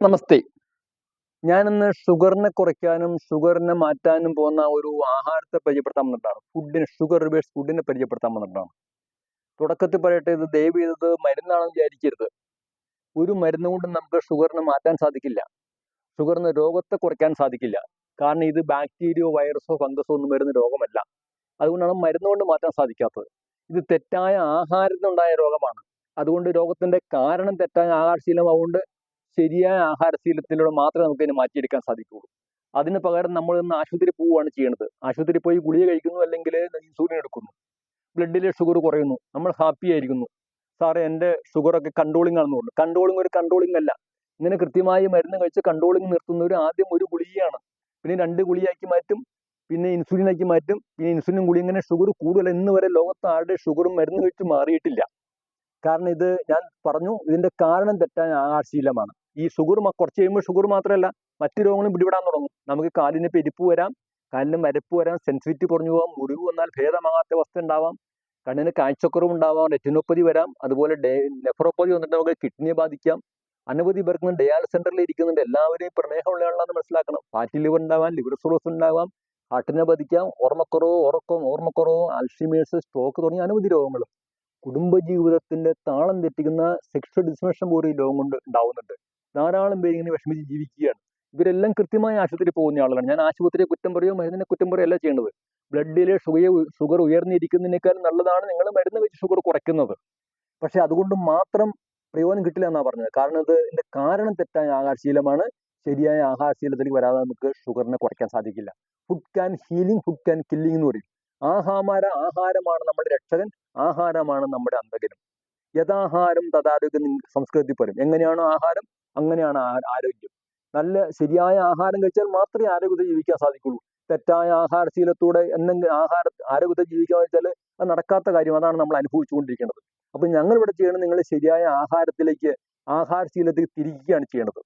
നമസ്തേ. ഞാനിന്ന് ഷുഗറിനെ കുറയ്ക്കാനും ഷുഗറിനെ മാറ്റാനും പോകുന്ന ഒരു ആഹാരത്തെ പരിചയപ്പെടുത്താൻ വന്നിട്ടാണ്. ഫുഡിന് ഷുഗർ റിവേഴ്സ് ഫുഡിനെ പരിചയപ്പെടുത്താൻ വന്നിട്ടാണ്. തുടക്കത്തിൽ പറയട്ടെ ഇത് ദയവ് ചെയ്തത് മരുന്നാണെന്ന് വിചാരിക്കരുത്. ഒരു മരുന്ന് കൊണ്ട് നമുക്ക് ഷുഗറിനെ മാറ്റാൻ സാധിക്കില്ല. ഷുഗറിന് രോഗത്തെ കുറയ്ക്കാൻ സാധിക്കില്ല. കാരണം ഇത് ബാക്ടീരിയോ വൈറസോ ഫംഗസോ ഒന്നും വരുന്ന രോഗമല്ല. അതുകൊണ്ടാണ് മരുന്ന് കൊണ്ട് മാറ്റാൻ സാധിക്കാത്തത്. ഇത് തെറ്റായ ആഹാരത്തിനുണ്ടായ രോഗമാണ്. അതുകൊണ്ട് രോഗത്തിന്റെ കാരണം തെറ്റായ ആഹാരശീലം അതുകൊണ്ട് ശരിയായ ആഹാരശീലത്തിലൂടെ മാത്രമേ നമുക്ക് അതിനെ മാറ്റിയെടുക്കാൻ സാധിക്കുകയുള്ളൂ. അതിന് പകരം നമ്മൾ ഇന്ന് ആശുപത്രി പോവുകയാണ് ചെയ്യുന്നത് ആശുപത്രി പോയി ഗുളിക കഴിക്കുന്നു അല്ലെങ്കിൽ ഇൻസുലിൻ എടുക്കുന്നു. ബ്ലഡിലെ ഷുഗർ കുറയുന്നു. നമ്മൾ ഹാപ്പി ആയിരിക്കുന്നു. സാറേ എന്റെ ഷുഗറൊക്കെ കൺട്രോളിംഗ് ആണെന്ന് പറഞ്ഞു. കൺട്രോളിംഗ് ഒരു കൺട്രോളിംഗ് അല്ല. ഇങ്ങനെ കൃത്യമായി മരുന്ന് കഴിച്ച് കൺട്രോളിംഗ് ഒരു ആദ്യം ഒരു ഗുളികയാണ്. പിന്നെ രണ്ട് ഗുളിയാക്കി മാറ്റും. പിന്നെ ഇൻസുലിനാക്കി മാറ്റും. പിന്നെ ഇൻസുലിൻ ഗുളി ഇങ്ങനെ ഷുഗർ കൂടുതൽ. ഇന്ന് വരെ ലോകത്ത് ആരുടെ ഷുഗറും മരുന്ന് കഴിച്ച് മാറിയിട്ടില്ല. കാരണം ഇത് ഞാൻ പറഞ്ഞു ഇതിന്റെ കാരണം തെറ്റാൻ ആഹാരശീലമാണ് ഈ ഷുഗർ കുറച്ച് കഴിയുമ്പോൾ ഷുഗർ മാത്രമല്ല മറ്റു രോഗങ്ങളും പിടിപെടാൻ തുടങ്ങും. നമുക്ക് കാലിന് പെരിപ്പ് വരാം കാലിന് മരപ്പ് വരാം സെൻസിറ്റിവിറ്റി കുറഞ്ഞു പോകാം മുറിവ് വന്നാൽ ഭേദമാകാത്ത അവസ്ഥ ഉണ്ടാവാം കണ്ണിന് കാഴ്ചക്കുറവ് ഉണ്ടാവാം റെറ്റിനോപ്പതി വരാം അതുപോലെ ഡേ നെഫ്രോപ്പതി വന്നിട്ട് നമുക്ക് കിഡ്നിയെ ബാധിക്കാം. അനവധി പേർക്ക് ഡയാലിസ് സെന്ററിൽ ഇരിക്കുന്നുണ്ട്. എല്ലാവരെയും പ്രമേഹമുള്ള ആളാണെന്ന് മനസ്സിലാക്കണം. ഫാറ്റി ലിവർ ഉണ്ടാവാം ലിവർ സിറോസ് ഉണ്ടാവാം ഹാർട്ടിനെ ബാധിക്കാം ഓർമ്മക്കുറവ് ഉറക്കം ഓർമ്മക്കുറവ് അൽഷിമേഴ്സ് സ്ട്രോക്ക് തുടങ്ങിയ അനവധി രോഗങ്ങൾ. കുടുംബജീവിതത്തിന്റെ താളം തെറ്റിക്കുന്ന സെക്ഷൽ ഡിസ്മേഷൻ പോലും ഈ ലോകം കൊണ്ട് ഉണ്ടാവുന്നുണ്ട്. ധാരാളം പേര് ഇങ്ങനെ വിഷമിച്ച് ജീവിക്കുകയാണ്. ഇവരെല്ലാം കൃത്യമായി ആശുപത്രി പോകുന്ന ആളുകളാണ്. ഞാൻ ആശുപത്രിയെ കുറ്റം പറയുകയോ മരുന്നിനെ കുറ്റം പറയുകയോ അല്ല ചെയ്യേണ്ടത്. ബ്ലഡിലെ ഷുഗർ ഷുഗർ ഉയർന്നിരിക്കുന്നതിനേക്കാൾ നല്ലതാണ് നിങ്ങൾ മരുന്ന് വെച്ച് ഷുഗർ കുറയ്ക്കുന്നത്. പക്ഷെ അതുകൊണ്ട് മാത്രം പ്രയോജനം കിട്ടില്ല എന്നാണ് പറഞ്ഞത്. കാരണം ഇത് ഇതിന്റെ കാരണം തെറ്റായ ആഹാരശീലമാണ്. ശരിയായ ആഹാരശീലത്തിലേക്ക് വരാതെ നമുക്ക് ഷുഗറിനെ കുറയ്ക്കാൻ സാധിക്കില്ല. Food can healing food can killing എന്ന് പറയും. ആഹാര ആഹാരമാണ് നമ്മുടെ രക്ഷകൻ. ആഹാരമാണ് നമ്മുടെ അന്തകരം യഥാഹാരം തഥാരോഗ്യം സംസ്കൃതത്തിൽ പറയും. എങ്ങനെയാണോ ആഹാരം അങ്ങനെയാണ് ആരോഗ്യം. നല്ല ശരിയായ ആഹാരം കഴിച്ചാൽ മാത്രമേ ആരോഗ്യത്തെ ജീവിക്കാൻ സാധിക്കുള്ളൂ. തെറ്റായ ആഹാരശീലത്തൂടെ എന്തെങ്കിലും ആഹാര ആരോഗ്യത്തെ ജീവിക്കാൻ വെച്ചാൽ അത് നടക്കാത്ത കാര്യം. അതാണ് നമ്മൾ അനുഭവിച്ചുകൊണ്ടിരിക്കുന്നത്. അപ്പൊ ഞങ്ങൾ ഇവിടെ ചെയ്യണം നിങ്ങൾ ശരിയായ ആഹാരത്തിലേക്ക് ആഹാരശീലത്തിൽ തിരിക്കുകയാണ് ചെയ്യേണ്ടത്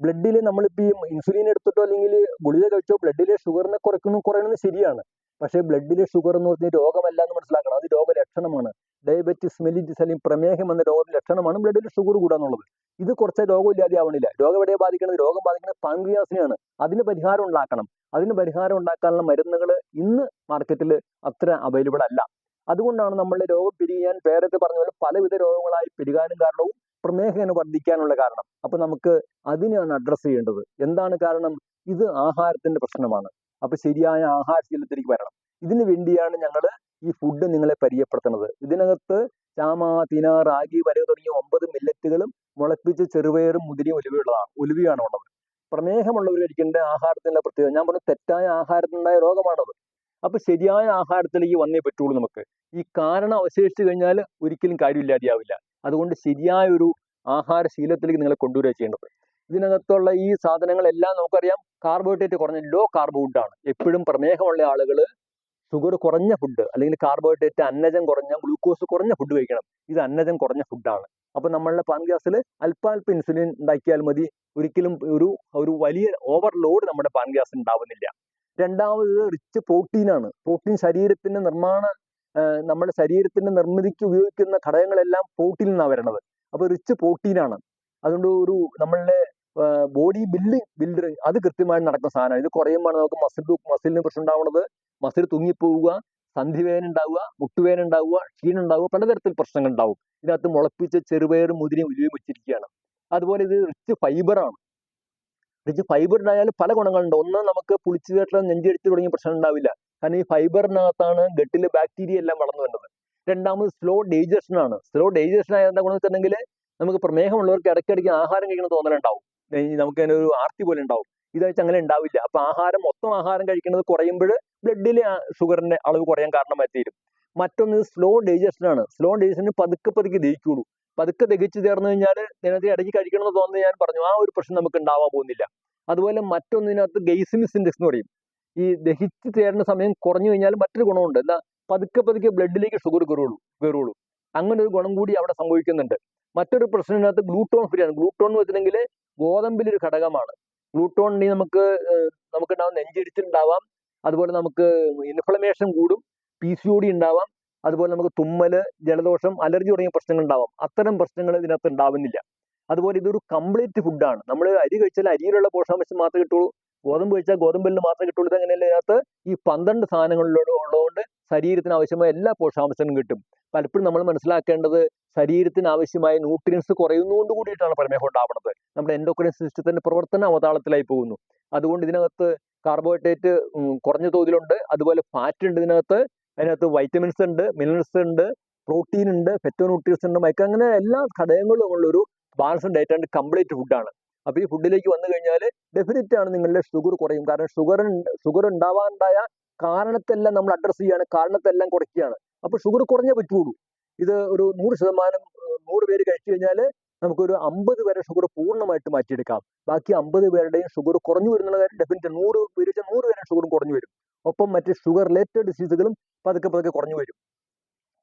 ബ്ലഡിൽ നമ്മളിപ്പോൾ ഈ ഇൻസുലിൻ എടുത്തിട്ടോ അല്ലെങ്കിൽ ഗുളിക കഴിച്ചോ ബ്ലഡിലെ ഷുഗറിനെ കുറയ്ക്കുന്നു കുറയണമെന്ന് ശരിയാണ്. പക്ഷേ ബ്ലഡിലെ ഷുഗർ എന്ന് പറഞ്ഞ രോഗമല്ല എന്ന് മനസ്സിലാക്കണം. അത് രോഗലക്ഷണമാണ് ഡയബറ്റിസ് മെലിറ്റിസ് അല്ലെങ്കിൽ പ്രമേഹം എന്ന രോഗ ലക്ഷണമാണ് ബ്ലഡിൽ ഷുഗർ കൂടാന്നുള്ളത് ഇത് കുറച്ച് രോഗമില്ലാതെ ആവണില്ല. രോഗം എവിടെ ബാധിക്കുന്നത് രോഗം ബാധിക്കുന്നത് പാൻക്രിയാസിനെയാണ് അതിന് പരിഹാരം ഉണ്ടാക്കണം. അതിന് പരിഹാരം ഉണ്ടാക്കാനുള്ള മരുന്നുകൾ ഇന്ന് മാർക്കറ്റിൽ അത്ര അവൈലബിൾ അല്ല. അതുകൊണ്ടാണ് നമ്മളുടെ രോഗം പിരിയാൻ പേരത്ത് പറഞ്ഞ പോലെ പലവിധ രോഗങ്ങളായി പെരുകാനും കാരണവും പ്രമേഹം വർദ്ധിക്കാനുള്ള കാരണം. അപ്പൊ നമുക്ക് അതിനെയാണ് അഡ്രസ്സ് ചെയ്യേണ്ടത്. എന്താണ് കാരണം? ഇത് ആഹാരത്തിന്റെ പ്രശ്നമാണ്. അപ്പൊ ശരിയായ ആഹാരശീലത്തിലേക്ക് വരണം. ഇതിനു വേണ്ടിയാണ് ഞങ്ങൾ ഈ ഫുഡ് നിങ്ങളെ പരിചയപ്പെടുത്തുന്നത്. ഇതിനകത്ത് ചാമ തിന റാഗി വരെ തുടങ്ങിയ ഒമ്പത് മില്ലറ്റുകളും മുളപ്പിച്ച് ചെറുപയറും മുതിരിയും ഒലിവുകളാണ് ഒലിവിയാണ് ഉള്ളത്. പ്രമേഹമുള്ളവർ കഴിക്കേണ്ട ആഹാരത്തിന്റെ പ്രത്യേകത ഞാൻ പറഞ്ഞു തെറ്റായ ആഹാരത്തിനുണ്ടായ രോഗമാണത്. അപ്പൊ ശരിയായ ആഹാരത്തിലേക്ക് വന്നേ പറ്റുള്ളൂ നമുക്ക്. ഈ കാരണം അവശേഷിച്ചു കഴിഞ്ഞാൽ ഒരിക്കലും കാര്യമില്ലാതെയാവില്ല. അതുകൊണ്ട് ശരിയായ ഒരു ആഹാരശീലത്തിലേക്ക് നിങ്ങളെ കൊണ്ടുവരിക ചെയ്യേണ്ടത്. ഇതിനകത്തുള്ള ഈ സാധനങ്ങളെല്ലാം നമുക്കറിയാം കാർബോഹൈഡ്രേറ്റ് കുറഞ്ഞ ലോ കാർബ് ഫുഡാണ് എപ്പോഴും പ്രമേഹമുള്ള ആളുകൾ ഷുഗർ കുറഞ്ഞ ഫുഡ് അല്ലെങ്കിൽ കാർബോഹൈഡ്രേറ്റ് അന്നജം കുറഞ്ഞ ഗ്ലൂക്കോസ് കുറഞ്ഞ ഫുഡ് കഴിക്കണം. ഇത് അന്നജം കുറഞ്ഞ ഫുഡാണ് അപ്പൊ നമ്മളുടെ പാൻഗ്യാസിൽ അല്പാൽപ്പ ഇൻസുലിൻ ഉണ്ടാക്കിയാൽ മതി. ഒരിക്കലും ഒരു ഒരു വലിയ ഓവർലോഡ് നമ്മുടെ പാൻഗ്യാസ് ഉണ്ടാവുന്നില്ല. രണ്ടാമത് റിച്ച് പ്രോട്ടീനാണ് പ്രോട്ടീൻ ശരീരത്തിന്റെ നിർമ്മാണ നമ്മുടെ ശരീരത്തിന്റെ നിർമ്മിതിക്ക് ഉപയോഗിക്കുന്ന ഘടകങ്ങളെല്ലാം പ്രോട്ടീനിൽ നിന്നാണ് വരണത്. അപ്പൊ റിച്ച് പ്രോട്ടീനാണ് അതുകൊണ്ട് ഒരു നമ്മളുടെ ബോഡി ബിൽഡിങ് ബിൽഡർ അത് കൃത്യമായി നടക്കുന്ന സാധനമാണ്. ഇത് കുറയുമ്പോൾ നമുക്ക് മസിൽ മസിലിന് പ്രശ്നം ഉണ്ടാവുന്നത്. മസിൽ തൂങ്ങിപ്പോവുക സന്ധിവേദന ഉണ്ടാവുക മുട്ടുവേദന ഉണ്ടാവുക ക്ഷീണം ഉണ്ടാവുക പലതരത്തിൽ പ്രശ്നങ്ങൾ ഉണ്ടാവും. ഇതിനകത്ത് മുളപ്പിച്ച് ചെറുപയറും മുതിരയും ഉലുവയും വെച്ചിരിക്കുകയാണ്. അതുപോലെ ഇത് റിച്ച് ഫൈബറാണ് റിച്ച് ഫൈബർ ഉണ്ടായാലും പല ഗുണങ്ങളുണ്ട്. ഒന്ന് നമുക്ക് പുളിച്ചു കേട്ടുള്ള നെഞ്ചടിച്ച് തുടങ്ങിയ പ്രശ്നം ഉണ്ടാവില്ല. കാരണം ഈ ഫൈബറിനകത്താണ് ഗട്ടിലെ ബാക്ടീരിയ എല്ലാം വളർന്നു വരുന്നത്. രണ്ടാമത് സ്ലോ ഡൈജഷൻ ആണ്. സ്ലോ ഡൈജഷൻ ആയ എന്താ ഗുണം വെച്ചിട്ടുണ്ടെങ്കിൽ നമുക്ക് പ്രമേഹമുള്ളവർക്ക് ഇടയ്ക്കിടയ്ക്ക് ആഹാരം കഴിക്കണം തോന്നലുണ്ടാവും. നമുക്ക് അതിന് ഒരു ആർത്തി പോലെ ഉണ്ടാവും. ഇതായിട്ട് അങ്ങനെ ഉണ്ടാവില്ല. അപ്പൊ ആഹാരം മൊത്തം ആഹാരം കഴിക്കുന്നത് കുറയുമ്പോൾ ബ്ലഡിലെ ഷുഗറിന്റെ അളവ് കുറയാൻ കാരണമായി തീരും. മറ്റൊന്ന് സ്ലോ ഡൈജഷൻ ആണ്. സ്ലോ ഡൈജഷന് പതുക്കെ പതുക്കെ ദഹിക്കുള്ളൂ. പതുക്കെ ദഹിച്ചു തീർന്നു കഴിഞ്ഞാൽ ഇതിനകത്ത് ഇടയ്ക്ക് കഴിക്കണം എന്ന് തോന്നുന്നത് ഞാൻ പറഞ്ഞു ആ ഒരു പ്രശ്നം നമുക്ക് ഉണ്ടാവാൻ പോകുന്നില്ല. അതുപോലെ മറ്റൊന്നിനകത്ത് ഗെയ്സിമിസ് ഇൻഡെക്സ് എന്ന് പറയും. ഈ ദഹിച്ചു ചേരുന്ന സമയം കുറഞ്ഞു കഴിഞ്ഞാൽ മറ്റൊരു ഗുണമുണ്ട്. എന്താ? പതുക്കെ പതുക്കെ ബ്ലഡിലേക്ക് ഷുഗർ കയറുള്ളൂ കയറുള്ളൂ. അങ്ങനെ ഒരു ഗുണം കൂടി അവിടെ സംഭവിക്കുന്നുണ്ട്. മറ്റൊരു പ്രശ്നത്തിനകത്ത് ഗ്ലൂട്ടോൺ ഫ്രീ ആണ്. ഗ്ലൂട്ടോൺ എന്ന് വെച്ചിട്ടുണ്ടെങ്കിൽ ഗോതമ്പിൽ ഒരു ഘടകമാണ്. ഗ്ലൂട്ടോൺ നമുക്ക് നമുക്കുണ്ടാവുന്ന നെഞ്ചിരിച്ചിലുണ്ടാവാം അതുപോലെ നമുക്ക് ഇൻഫ്ലമേഷൻ കൂടും. പി സി ഒ ഡി ഉണ്ടാവാം. അതുപോലെ നമുക്ക് തുമ്മൽ ജലദോഷം അലർജി തുടങ്ങിയ പ്രശ്നങ്ങൾ ഉണ്ടാവാം. അത്തരം പ്രശ്നങ്ങൾ ഇതിനകത്ത് ഉണ്ടാവുന്നില്ല. അതുപോലെ ഇതൊരു കംപ്ലീറ്റ് ഫുഡാണ് നമ്മൾ അരി കഴിച്ചാൽ അരിയിലുള്ള പോഷകാംശം മാത്രമേ കിട്ടുള്ളൂ. ഗോതമ്പ് കഴിച്ചാൽ ഗോതമ്പിൽ മാത്രമേ കിട്ടുള്ളൂ. ഇതങ്ങനെയല്ല ഇതിനകത്ത് ഈ പന്ത്രണ്ട് സാധനങ്ങളിലൂടെ ഉള്ളതുകൊണ്ട് ശരീരത്തിന് ആവശ്യമായ എല്ലാ പോഷകാംശങ്ങളും കിട്ടും. പലപ്പോഴും നമ്മൾ മനസ്സിലാക്കേണ്ടത് ശരീരത്തിന് ആവശ്യമായ ന്യൂട്രിയൻസ് കുറയുന്നതുകൊണ്ട് കൂടിയിട്ടാണ് പ്രമേഹം ഉണ്ടാവുന്നത്. നമ്മുടെ എൻഡോക്രൈൻ സിസ്റ്റത്തിന്റെ പ്രവർത്തനം അവതാളത്തിലായി പോകുന്നു. അതുകൊണ്ട് ഇതിനകത്ത് കാർബോഹൈഡ്രേറ്റ് കുറഞ്ഞ തോതിലുണ്ട്. അതുപോലെ ഫാറ്റ് ഉണ്ട് ഇതിനകത്ത്. അതിനകത്ത് വൈറ്റമിൻസ് ഉണ്ട് മിനറൽസ് ഉണ്ട് പ്രോട്ടീൻ ഉണ്ട് ഫെറ്റോ ന്യൂട്രിയൻസ് ഉണ്ട് മൈക്ക അങ്ങനെ എല്ലാ ഘടകങ്ങളും ഉള്ളൊരു ബാലൻസ് ഡയറ്റ് ആൻഡ് കംപ്ലീറ്റ് ഫുഡാണ് അപ്പോൾ ഈ ഫുഡിലേക്ക് വന്നു കഴിഞ്ഞാൽ ഡെഫിനറ്റ് ആണ് നിങ്ങളുടെ ഷുഗർ കുറയും. കാരണം ഷുഗർ ഷുഗർ ഉണ്ടാവാനുണ്ടായ കാരണത്തെല്ലാം നമ്മൾ അഡ്രസ്സ് ചെയ്യാണ് കാരണത്തെല്ലാം കുറയ്ക്കുകയാണ്. അപ്പോൾ ഷുഗർ കുറഞ്ഞേ പറ്റുള്ളൂ. ഇത് ഒരു നൂറ് ശതമാനം നൂറ് പേര് കഴിച്ചു കഴിഞ്ഞാൽ നമുക്കൊരു അമ്പത് പേരെ ഷുഗർ പൂർണമായിട്ട് മാറ്റിയെടുക്കാം. ബാക്കി അമ്പത് പേരുടെയും ഷുഗർ കുറഞ്ഞു വരുന്നുള്ള കാര്യം ഡെഫിനറ്റ് നൂറ് പേര് നൂറ് പേരുടെ ഷുഗറും കുറഞ്ഞു വരും. ഒപ്പം മറ്റ് ഷുഗർ റിലേറ്റഡ് ഡിസീസുകളും പതുക്കെ പതുക്കെ കുറഞ്ഞു വരും.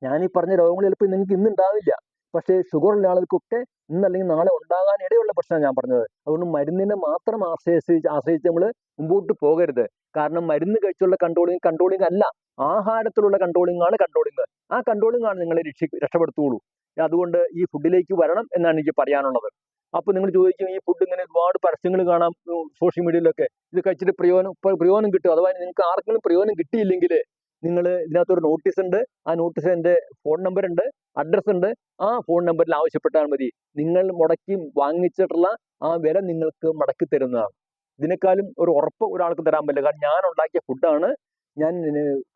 ഞാൻ ഈ പറഞ്ഞ രോഗങ്ങൾ ചിലപ്പോൾ നിങ്ങൾക്ക് ഇന്ന് ഉണ്ടാവില്ല പക്ഷേ ഷുഗർ ഉള്ള ആളുകൾക്കൊക്കെ ഇന്ന് അല്ലെങ്കിൽ നാളെ ഉണ്ടാകാൻ ഇടയുള്ള പ്രശ്നമാണ് ഞാൻ പറഞ്ഞത്. അതുകൊണ്ട് മരുന്നിനെ മാത്രം ആശ്രയിച്ച് ആശ്രയിച്ച് നമ്മൾ മുമ്പോട്ട് പോകരുത്. കാരണം മരുന്ന് കഴിച്ചുള്ള കൺട്രോളിങ് കൺട്രോളിങ് അല്ല. ആഹാരത്തിലുള്ള കൺട്രോളിംഗ് ആണ് കൺട്രോളിങ് ആ കൺട്രോളിംഗ് ആണ് നിങ്ങളെ രക്ഷ രക്ഷപ്പെടുത്തുള്ളൂ. അതുകൊണ്ട് ഈ ഫുഡിലേക്ക് വരണം എന്നാണ് എനിക്ക് പറയാനുള്ളത്. അപ്പോൾ നിങ്ങൾ ചോദിക്കും ഈ ഫുഡ് ഇങ്ങനെ ഒരുപാട് പരസ്യങ്ങൾ കാണാം സോഷ്യൽ മീഡിയയിലൊക്കെ ഇത് കഴിച്ചിട്ട് പ്രയോജനം പ്രയോജനം കിട്ടും. അഥവാ നിങ്ങൾക്ക് ആർക്കെങ്കിലും പ്രയോജനം കിട്ടിയില്ലെങ്കിൽ നിങ്ങൾ ഇതിനകത്തൊരു നോട്ടീസ് ഉണ്ട് ആ നോട്ടീസിൽ എന്റെ ഫോൺ നമ്പർ ഉണ്ട് അഡ്രസ്സ് ഉണ്ട് ആ ഫോൺ നമ്പറിൽ ആവശ്യപ്പെട്ടാൽ മതി. നിങ്ങൾ മുടക്കി വാങ്ങിച്ചിട്ടുള്ള ആ വില നിങ്ങൾക്ക് മടക്കി തരുന്നതാണ്. ഇതിനേക്കാളും ഒരു ഉറപ്പ് ഒരാൾക്ക് തരാൻ പറ്റില്ല. കാരണം ഞാൻ ഉണ്ടാക്കിയ ഫുഡാണ് ഞാൻ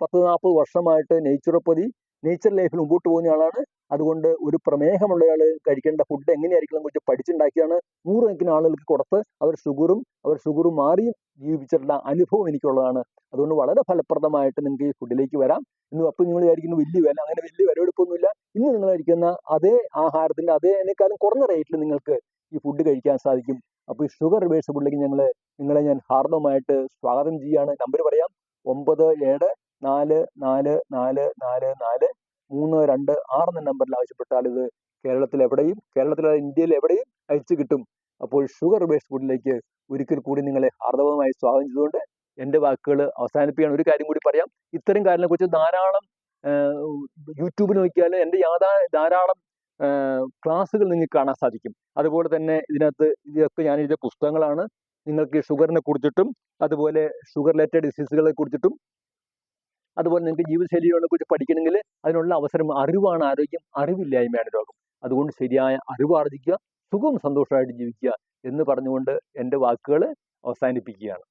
പത്ത് നാൽപ്പത് വർഷമായിട്ട് നേച്ചുറോപ്പതി നേച്ചർ ലൈഫിൽ മുമ്പോട്ട് പോകുന്ന ആളാണ്. അതുകൊണ്ട് ഒരു പ്രമേഹമുള്ള ആൾ കഴിക്കേണ്ട ഫുഡ് എങ്ങനെയായിരിക്കണം കുറിച്ച് പഠിച്ചുണ്ടാക്കിയാണ് നൂറുകണക്കിന് ആളുകൾക്ക് കൊടുത്ത് അവർ ഷുഗറും അവർ ഷുഗറും മാറിയും ജീവിച്ചിട്ടുള്ള അനുഭവം എനിക്കുള്ളതാണ്. അതുകൊണ്ട് വളരെ ഫലപ്രദമായിട്ട് നിങ്ങൾക്ക് ഈ ഫുഡിലേക്ക് വരാം. ഇന്ന് അപ്പം നിങ്ങൾ വിചാരിക്കുന്നു വലിയ വില അങ്ങനെ വലിയ വിലയെടുപ്പൊന്നുമില്ല ഇന്ന് നിങ്ങൾ കഴിക്കുന്ന അതേ ആഹാരത്തിന്റെ അതേനേക്കാളും കുറഞ്ഞ റേറ്റിൽ നിങ്ങൾക്ക് ഈ ഫുഡ് കഴിക്കാൻ സാധിക്കും. അപ്പോൾ ഈ ഷുഗർ റിവേഴ്സ് ഫുഡിലേക്ക് ഞങ്ങൾ നിങ്ങളെ ഞാൻ ഹാർദവമായിട്ട് സ്വാഗതം ചെയ്യുകയാണ് നമ്പർ പറയാം. ഒമ്പത് ഏഴ് നാല് നാല് നാല് നാല് നാല് മൂന്ന് രണ്ട് ആറ് എന്ന നമ്പറിൽ ആവശ്യപ്പെട്ടാൽ ഇത് കേരളത്തിൽ എവിടെയും കേരളത്തിൽ ഇന്ത്യയിൽ എവിടെയും അയച്ചു കിട്ടും. അപ്പോൾ ഷുഗർ റിവേഴ്സ് ഫുഡിലേക്ക് ഒരിക്കൽ കൂടി നിങ്ങളെ ഹാർദവമായി സ്വാഗതം ചെയ്തുകൊണ്ട് എന്റെ വാക്കുകൾ അവസാനിപ്പിക്കാൻ ഒരു കാര്യം കൂടി പറയാം. ഇത്തരം കാര്യങ്ങളെക്കുറിച്ച് ധാരാളം യൂട്യൂബിൽ നോക്കിയാൽ എന്റെ യാഥാ ധാരാളം ക്ലാസ്സുകൾ നിങ്ങൾക്ക് കാണാൻ സാധിക്കും. അതുപോലെ തന്നെ ഇതിനകത്ത് ഇതൊക്കെ ഞാൻ എഴുതിയ പുസ്തകങ്ങളാണ്. നിങ്ങൾക്ക് ഷുഗറിനെ കുറിച്ചിട്ടും അതുപോലെ ഷുഗർ റിലേറ്റഡ് ഡിസീസുകളെ കുറിച്ചിട്ടും അതുപോലെ നിങ്ങൾക്ക് ജീവിതശൈലികളെ കുറിച്ച് പഠിക്കണമെങ്കിൽ അതിനുള്ള അവസരം അറിവാണ് ആരോഗ്യം അറിവില്ലായ്മയാണ് രോഗം. അതുകൊണ്ട് ശരിയായ അറിവ് ആർജിക്കുക സുഖവും സന്തോഷമായിട്ട് ജീവിക്കുക എന്ന് പറഞ്ഞുകൊണ്ട് എന്റെ വാക്കുകൾ അവസാനിപ്പിക്കുകയാണ്.